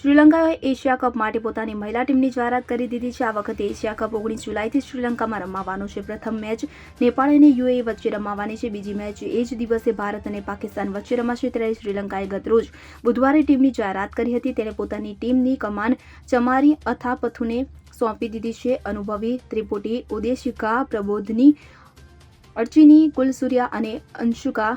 શ્રીલંકાએ Asia cup માટે પોતાની મહિલા ટીમની જાહેરાત કરી દીધી છે. આ વખતે એશિયા કપ ઓગણીસ જુલાઈથી શ્રીલંકામાં રમાવાનો છે. પ્રથમ મેચ નેપાળ અને યુએઈ વચ્ચે રમાવાની છે. બીજી મેચ એ જ દિવસે ભારત અને પાકિસ્તાન વચ્ચે રમાશે ત્યારે શ્રીલંકાએ ગતરોજ બુધવારે ટીમની જાહેરાત કરી હતી. તેણે પોતાની ટીમની કમાન ચમારી અથાપથુને સોંપી દીધી છે. અનુભવી ત્રિપુટી ઉદેશિકા પ્રબોધની અર્ચિની કુલસુર્યા અને અંશુકા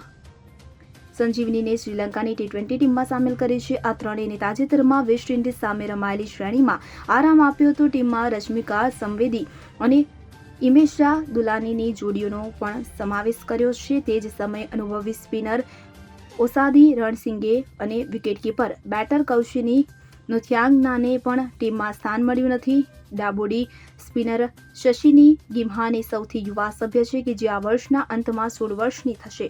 સંજીવનીને શ્રીલંકાની ટી ટ્વેન્ટી ટીમમાં સામેલ કરી છે. આ ત્રણેયને તાજેતરમાં વેસ્ટ ઇન્ડિઝ સામે રમાયેલી શ્રેણીમાં આરામ આપ્યો હતો. ટીમમાં રશ્મિકા સંવેદી અને ઇમેશા દુલાનીની જોડીઓનો પણ સમાવેશ કર્યો છે. તે જ સમયે અનુભવી સ્પિનર ઓસાદી રણસિંગે અને વિકેટકીપર બેટર કૌશિની નુથિયાંગનાને પણ ટીમમાં સ્થાન મળ્યું નથી. ડાબોડી સ્પિનર શશિની ગિમ્હાને સૌથી યુવા સભ્ય છે કે જે આ વર્ષના અંતમાં સોળ વર્ષની થશે.